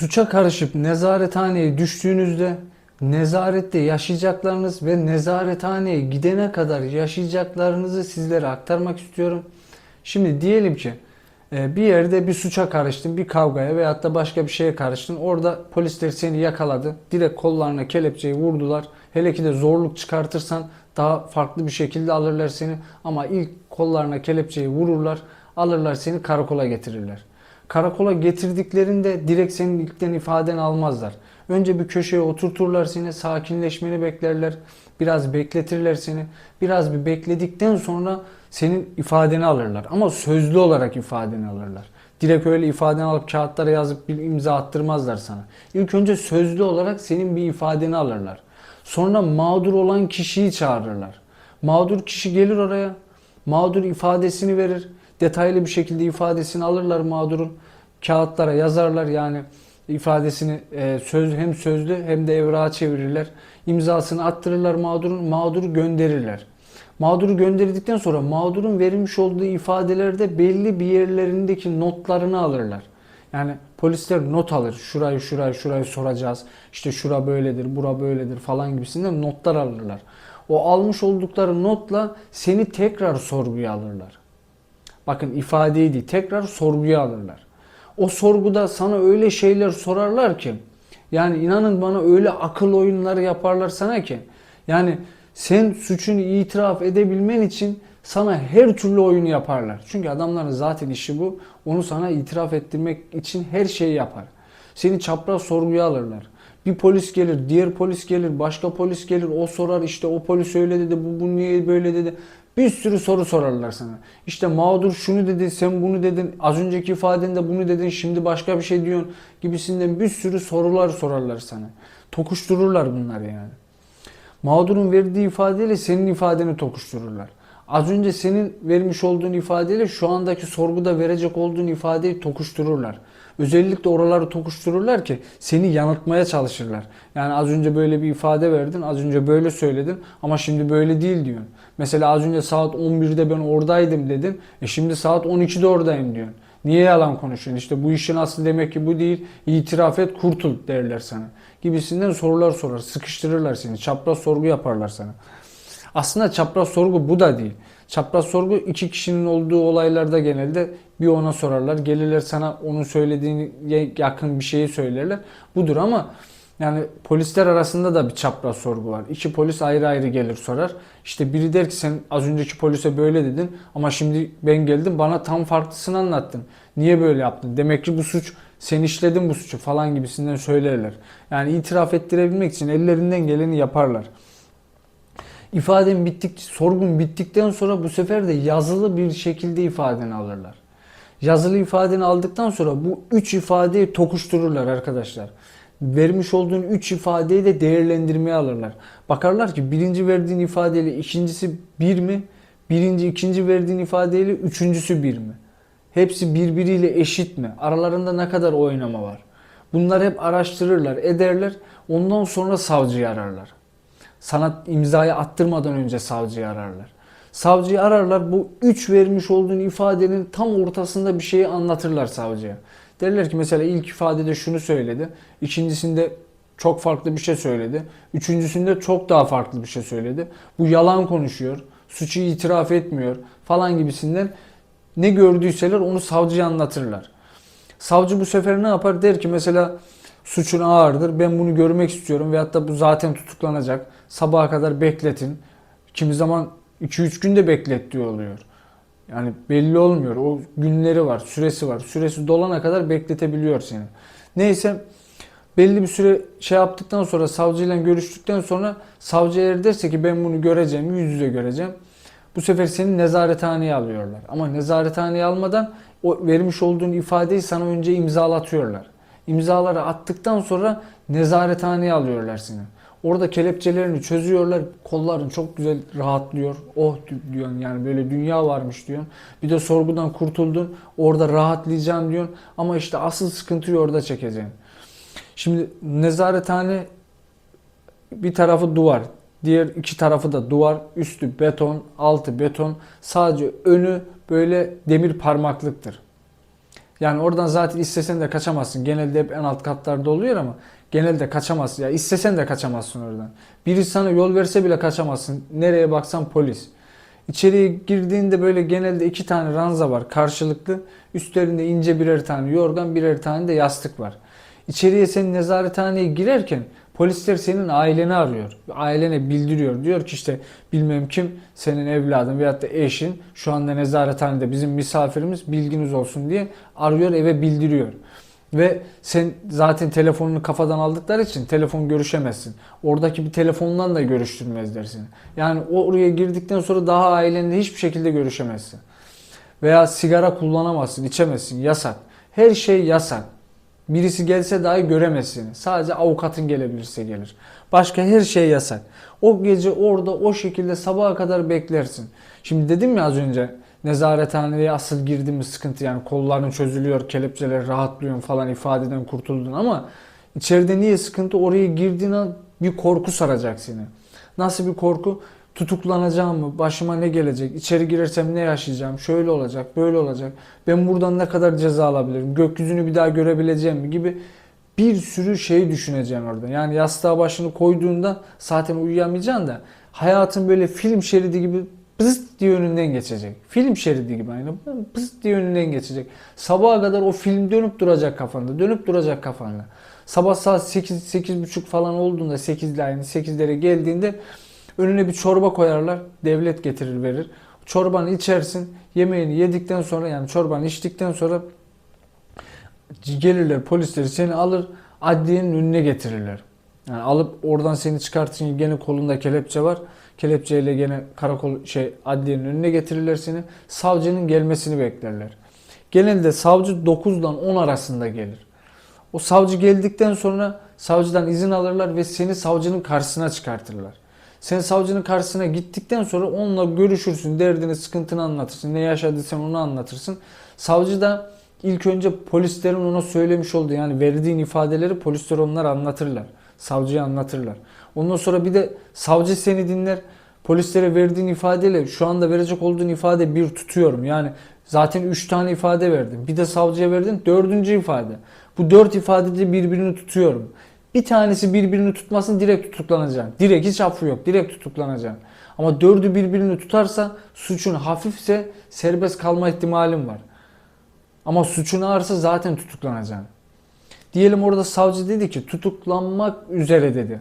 Suça karışıp nezarethaneye düştüğünüzde nezarette yaşayacaklarınız ve nezarethaneye gidene kadar yaşayacaklarınızı sizlere aktarmak istiyorum. Şimdi diyelim ki e, bir yerde bir suça karıştın, bir kavgaya veyahut da başka bir şeye karıştın. Orada polisler seni yakaladı. Direkt kollarına kelepçeyi vurdular. Hele ki de zorluk çıkartırsan daha farklı bir şekilde alırlar seni. Ama ilk kollarına kelepçeyi vururlar. Alırlar seni karakola getirirler. Karakola getirdiklerinde direkt senin ilkten ifadeni almazlar. Önce bir köşeye oturturlar seni, sakinleşmeni beklerler. Biraz bekletirler seni. Biraz bir bekledikten sonra senin ifadeni alırlar. Ama sözlü olarak ifadeni alırlar. Direkt öyle ifadeni alıp kağıtlara yazıp bir imza attırmazlar sana. İlk önce sözlü olarak senin bir ifadeni alırlar. Sonra mağdur olan kişiyi çağırırlar. Mağdur kişi gelir oraya. Mağdur ifadesini verir. Detaylı bir şekilde ifadesini alırlar mağdurun. Kağıtlara yazarlar yani ifadesini e, söz hem sözlü hem de evrağa çevirirler. İmzasını attırırlar mağdurun. Mağduru gönderirler. Mağduru gönderildikten sonra mağdurun verilmiş olduğu ifadelerde belli bir yerlerindeki notlarını alırlar. Yani polisler not alır. Şurayı şurayı şurayı soracağız. İşte şura böyledir, bura böyledir falan gibisinden notlar alırlar. O almış oldukları notla seni tekrar sorguya alırlar. Bakın ifadeyi değil, tekrar sorguya alırlar. O sorguda sana öyle şeyler sorarlar ki yani inanın bana öyle akıl oyunları yaparlar sana ki yani sen suçunu itiraf edebilmen için sana her türlü oyunu yaparlar. Çünkü adamların zaten işi bu. Onu sana itiraf ettirmek için her şeyi yapar. Seni çapraz sorguya alırlar. Bir polis gelir, diğer polis gelir, başka polis gelir. O sorar işte o polis öyle dedi, bu, bu niye böyle dedi. Bir sürü soru sorarlar sana. İşte mağdur şunu dedi, sen bunu dedin, az önceki ifadende bunu dedin, şimdi başka bir şey diyorsun gibisinden bir sürü sorular sorarlar sana. Tokuştururlar bunları yani. Mağdurun verdiği ifadeyle senin ifadeni tokuştururlar. Az önce senin vermiş olduğun ifadeyle şu andaki sorguda verecek olduğun ifadeyi tokuştururlar. Özellikle oraları tokuştururlar ki seni yanıltmaya çalışırlar. Yani az önce böyle bir ifade verdin, az önce böyle söyledin ama şimdi böyle değil diyorsun. Mesela az önce saat 11'de ben oradaydım dedin, e şimdi saat 12'de oradayım diyorsun. Niye yalan konuşuyorsun? İşte bu işin aslı demek ki bu değil. İtiraf et, kurtul derler sana. Gibisinden sorular sorar, sıkıştırırlar seni. Çapraz sorgu yaparlar sana. Aslında çapraz sorgu bu da değil. Çapraz sorgu iki kişinin olduğu olaylarda genelde bir ona sorarlar. Gelirler sana onun söylediğine yakın bir şeyi söylerler. Budur ama yani polisler arasında da bir çapraz sorgu var. İki polis ayrı ayrı gelir sorar. İşte biri der ki sen az önceki polise böyle dedin ama şimdi ben geldim bana tam farklısını anlattın. Niye böyle yaptın? Demek ki bu suç sen işledin bu suçu falan gibisinden söylerler. Yani itiraf ettirebilmek için ellerinden geleni yaparlar. İfaden bittik, sorgun bittikten sonra bu sefer de yazılı bir şekilde ifadeni alırlar. Yazılı ifadeni aldıktan sonra bu üç ifadeyi tokuştururlar arkadaşlar. Vermiş olduğun üç ifadeyi de değerlendirmeye alırlar. Bakarlar ki birinci verdiğin ifadeyle ikincisi bir mi? Birinci, ikinci verdiğin ifadeyle üçüncüsü bir mi? Hepsi birbiriyle eşit mi? Aralarında ne kadar oynama var? Bunlar hep araştırırlar, ederler. Ondan sonra savcıyı ararlar. Sana imzayı attırmadan önce savcıyı ararlar. Savcıyı ararlar bu üç vermiş olduğun ifadenin tam ortasında bir şeyi anlatırlar savcıya. Derler ki mesela ilk ifadede şunu söyledi. ikincisinde çok farklı bir şey söyledi. Üçüncüsünde çok daha farklı bir şey söyledi. Bu yalan konuşuyor. Suçu itiraf etmiyor falan gibisinden ne gördüyseler onu savcıya anlatırlar. Savcı bu sefer ne yapar? Der ki mesela suçun ağırdır. Ben bunu görmek istiyorum veyahut da bu zaten tutuklanacak. Sabaha kadar bekletin. Kimi zaman 2-3 günde beklet diyor oluyor. Yani belli olmuyor. O günleri var, süresi var. Süresi dolana kadar bekletebiliyor seni. Neyse belli bir süre şey yaptıktan sonra savcıyla görüştükten sonra savcı eğer derse ki ben bunu göreceğim, yüz yüze göreceğim. Bu sefer seni nezarethaneye alıyorlar. Ama nezarethaneye almadan o vermiş olduğun ifadeyi sana önce imzalatıyorlar. İmzaları attıktan sonra nezarethaneye alıyorlar seni. Orada kelepçelerini çözüyorlar. Kolların çok güzel rahatlıyor. Oh diyorsun yani böyle dünya varmış diyorsun. Bir de sorgudan kurtuldun. Orada rahatlayacağım diyorsun. Ama işte asıl sıkıntıyı orada çekeceksin. Şimdi nezarethane bir tarafı duvar. Diğer iki tarafı da duvar. Üstü beton, altı beton. Sadece önü böyle demir parmaklıktır. Yani oradan zaten istesen de kaçamazsın. Genelde hep en alt katlarda oluyor ama genelde kaçamazsın. Ya istesen de kaçamazsın oradan. Biri sana yol verse bile kaçamazsın. Nereye baksan polis. İçeriye girdiğinde böyle genelde iki tane ranza var karşılıklı. Üstlerinde ince birer tane yorgan, birer tane de yastık var. İçeriye senin nezarethaneye girerken polisler senin aileni arıyor. Ailene bildiriyor. Diyor ki işte bilmem kim senin evladın veyahut da eşin şu anda nezarethanede bizim misafirimiz bilginiz olsun diye arıyor eve bildiriyor. Ve sen zaten telefonunu kafadan aldıkları için telefon görüşemezsin. Oradaki bir telefondan da görüştürmezler seni. Yani oraya girdikten sonra daha ailenle hiçbir şekilde görüşemezsin. Veya sigara kullanamazsın, içemezsin. Yasak. Her şey yasak. Birisi gelse dahi göremez. Sadece avukatın gelebilirse gelir. Başka her şey yasak. O gece orada o şekilde sabaha kadar beklersin. Şimdi dedim ya az önce nezarethaneye asıl girdiğimiz sıkıntı yani kolların çözülüyor, kelepçeler rahatlıyorsun falan ifadeden kurtuldun ama içeride niye sıkıntı? Oraya girdiğin an bir korku saracak seni. Nasıl bir korku? Tutuklanacağım mı? Başıma ne gelecek? İçeri girersem ne yaşayacağım? Şöyle olacak, böyle olacak. Ben buradan ne kadar ceza alabilirim? Gökyüzünü bir daha görebileceğim mi? Gibi bir sürü şey düşüneceksin orada. Yani yastığa başını koyduğunda zaten uyuyamayacaksın da hayatın böyle film şeridi gibi pıst diye önünden geçecek. Film şeridi gibi aynı pıst diye önünden geçecek. Sabaha kadar o film dönüp duracak kafanda. Dönüp duracak kafanda. Sabah saat 8 8.30 falan olduğunda 8'de aynı 8'lere geldiğinde önüne bir çorba koyarlar. Devlet getirir verir. Çorbanı içersin. Yemeğini yedikten sonra yani çorbanı içtikten sonra gelirler polisleri seni alır adliyenin önüne getirirler. Yani alıp oradan seni çıkartın gene kolunda kelepçe var. Kelepçeyle gene karakol şey adliyenin önüne getirirler seni. Savcının gelmesini beklerler. Genelde savcı 9'dan 10 arasında gelir. O savcı geldikten sonra savcıdan izin alırlar ve seni savcının karşısına çıkartırlar. Sen savcının karşısına gittikten sonra onunla görüşürsün, derdini, sıkıntını anlatırsın, ne yaşadıysan onu anlatırsın. Savcı da ilk önce polislerin ona söylemiş olduğu yani verdiğin ifadeleri polisler onlar anlatırlar. Savcıya anlatırlar. Ondan sonra bir de savcı seni dinler. Polislere verdiğin ifadeyle şu anda verecek olduğun ifade bir tutuyorum. Yani zaten 3 tane ifade verdim. Bir de savcıya verdin dördüncü ifade. Bu dört ifadede birbirini tutuyorum. Bir tanesi birbirini tutmasın direkt tutuklanacaksın. Direkt hiç affı yok. Direkt tutuklanacaksın. Ama dördü birbirini tutarsa suçun hafifse serbest kalma ihtimalin var. Ama suçun ağırsa zaten tutuklanacaksın. Diyelim orada savcı dedi ki tutuklanmak üzere dedi.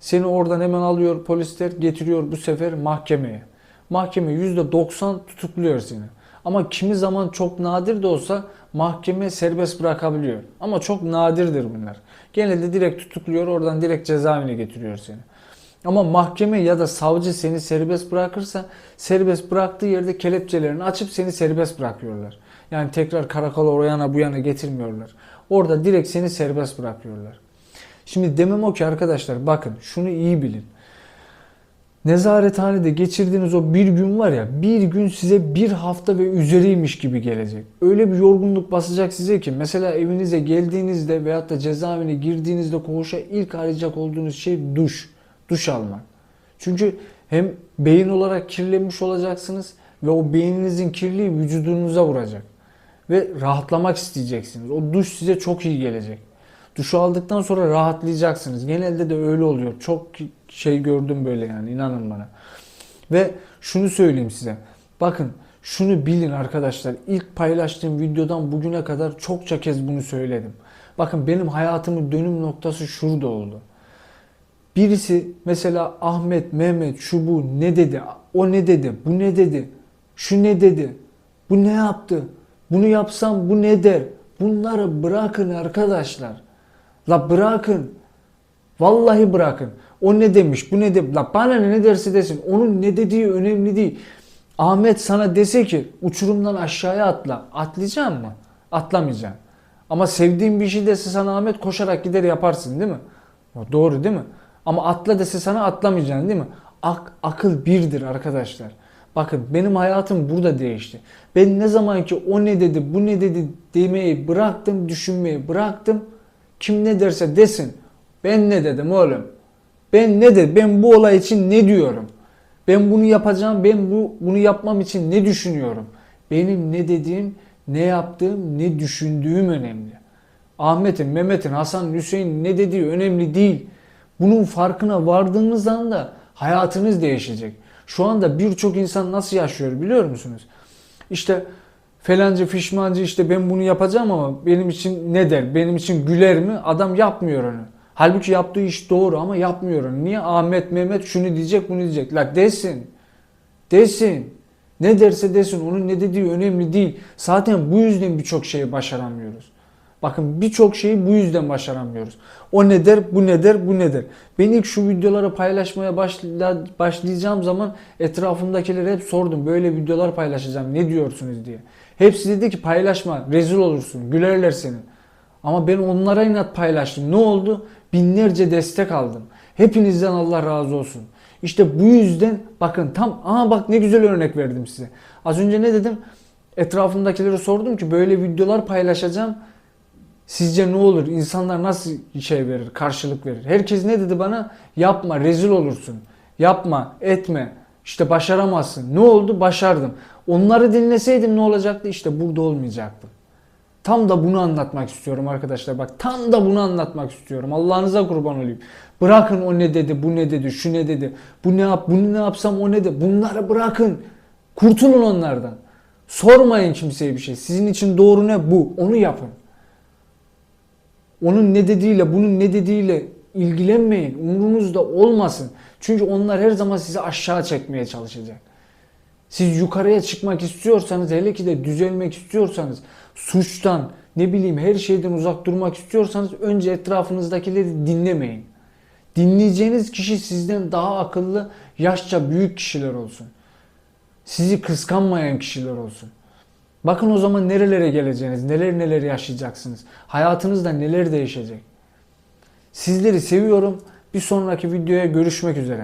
Seni oradan hemen alıyor polisler getiriyor bu sefer mahkemeye. Mahkeme %90 tutukluyor seni. Ama kimi zaman çok nadir de olsa mahkeme serbest bırakabiliyor. Ama çok nadirdir bunlar. Genelde direkt tutukluyor oradan direkt cezaevine getiriyor seni. Ama mahkeme ya da savcı seni serbest bırakırsa serbest bıraktığı yerde kelepçelerini açıp seni serbest bırakıyorlar. Yani tekrar karakola o yana bu yana getirmiyorlar. Orada direkt seni serbest bırakıyorlar. Şimdi demem o ki arkadaşlar bakın şunu iyi bilin. Nezarethanede geçirdiğiniz o bir gün var ya bir gün size bir hafta ve üzeriymiş gibi gelecek. Öyle bir yorgunluk basacak size ki mesela evinize geldiğinizde veyahut da cezaevine girdiğinizde koğuşa ilk arayacak olduğunuz şey duş. Duş almak. Çünkü hem beyin olarak kirlenmiş olacaksınız ve o beyninizin kirliliği vücudunuza vuracak. Ve rahatlamak isteyeceksiniz. O duş size çok iyi gelecek. Duşu aldıktan sonra rahatlayacaksınız. Genelde de öyle oluyor. Çok şey gördüm böyle yani inanın bana. Ve şunu söyleyeyim size. Bakın şunu bilin arkadaşlar. İlk paylaştığım videodan bugüne kadar çokça kez bunu söyledim. Bakın benim hayatımın dönüm noktası şurada oldu. Birisi mesela Ahmet, Mehmet, şu bu ne dedi? O ne dedi? Bu ne dedi? Şu ne dedi? Bu ne yaptı? Bunu yapsam bu ne der? Bunları bırakın arkadaşlar. La bırakın. Vallahi bırakın. O ne demiş, bu ne demiş. La bana ne, ne derse desin. Onun ne dediği önemli değil. Ahmet sana dese ki uçurumdan aşağıya atla. Atlayacak mı? Atlamayacaksın. Ama sevdiğin bir şey dese sana Ahmet koşarak gider yaparsın değil mi? Doğru değil mi? Ama atla dese sana atlamayacaksın değil mi? Ak, akıl birdir arkadaşlar. Bakın benim hayatım burada değişti. Ben ne zaman ki o ne dedi, bu ne dedi demeyi bıraktım, düşünmeyi bıraktım. Kim ne derse desin. Ben ne dedim oğlum? Ben ne dedim? Ben bu olay için ne diyorum? Ben bunu yapacağım. Ben bu bunu yapmam için ne düşünüyorum? Benim ne dediğim Ne yaptığım, ne düşündüğüm önemli. Ahmet'in, Mehmet'in, Hasan, Hüseyin ne dediği önemli değil. Bunun farkına vardığınız anda hayatınız değişecek. Şu anda birçok insan nasıl yaşıyor biliyor musunuz? İşte falancı fişmancı işte ben bunu yapacağım ama benim için ne der? Benim için güler mi? Adam yapmıyor onu. Halbuki yaptığı iş doğru ama yapmıyor onu. Niye Ahmet Mehmet şunu diyecek bunu diyecek? La desin. Desin. Ne derse desin onun ne dediği önemli değil. Zaten bu yüzden birçok şeyi başaramıyoruz. Bakın birçok şeyi bu yüzden başaramıyoruz. O ne der, bu ne der, bu ne der. Ben ilk şu videoları paylaşmaya başla, başlayacağım zaman etrafımdakilere hep sordum. Böyle videolar paylaşacağım ne diyorsunuz diye. Hepsi dedi ki paylaşma, rezil olursun, gülerler seni. Ama ben onlara inat paylaştım. Ne oldu? Binlerce destek aldım. Hepinizden Allah razı olsun. İşte bu yüzden bakın tam aha bak ne güzel örnek verdim size. Az önce ne dedim? Etrafımdakilere sordum ki böyle videolar paylaşacağım. Sizce ne olur? İnsanlar nasıl şey verir, karşılık verir? Herkes ne dedi bana? Yapma, rezil olursun. Yapma, etme. İşte başaramazsın. Ne oldu? Başardım. Onları dinleseydim ne olacaktı? İşte burada olmayacaktım. Tam da bunu anlatmak istiyorum arkadaşlar. Bak tam da bunu anlatmak istiyorum. Allah'ınıza kurban olayım. Bırakın o ne dedi, bu ne dedi, şu ne dedi. Bu ne yap, bunu ne yapsam o ne dedi. Bunları bırakın. Kurtulun onlardan. Sormayın kimseye bir şey. Sizin için doğru ne bu? Onu yapın. Onun ne dediğiyle, bunun ne dediğiyle ilgilenmeyin. Umurunuzda olmasın. Çünkü onlar her zaman sizi aşağı çekmeye çalışacak. Siz yukarıya çıkmak istiyorsanız, hele ki de düzelmek istiyorsanız, suçtan, ne bileyim her şeyden uzak durmak istiyorsanız önce etrafınızdakileri dinlemeyin. Dinleyeceğiniz kişi sizden daha akıllı, yaşça büyük kişiler olsun. Sizi kıskanmayan kişiler olsun. Bakın o zaman nerelere geleceğiniz, neler neler yaşayacaksınız. Hayatınızda neler değişecek. Sizleri seviyorum. Bir sonraki videoya görüşmek üzere.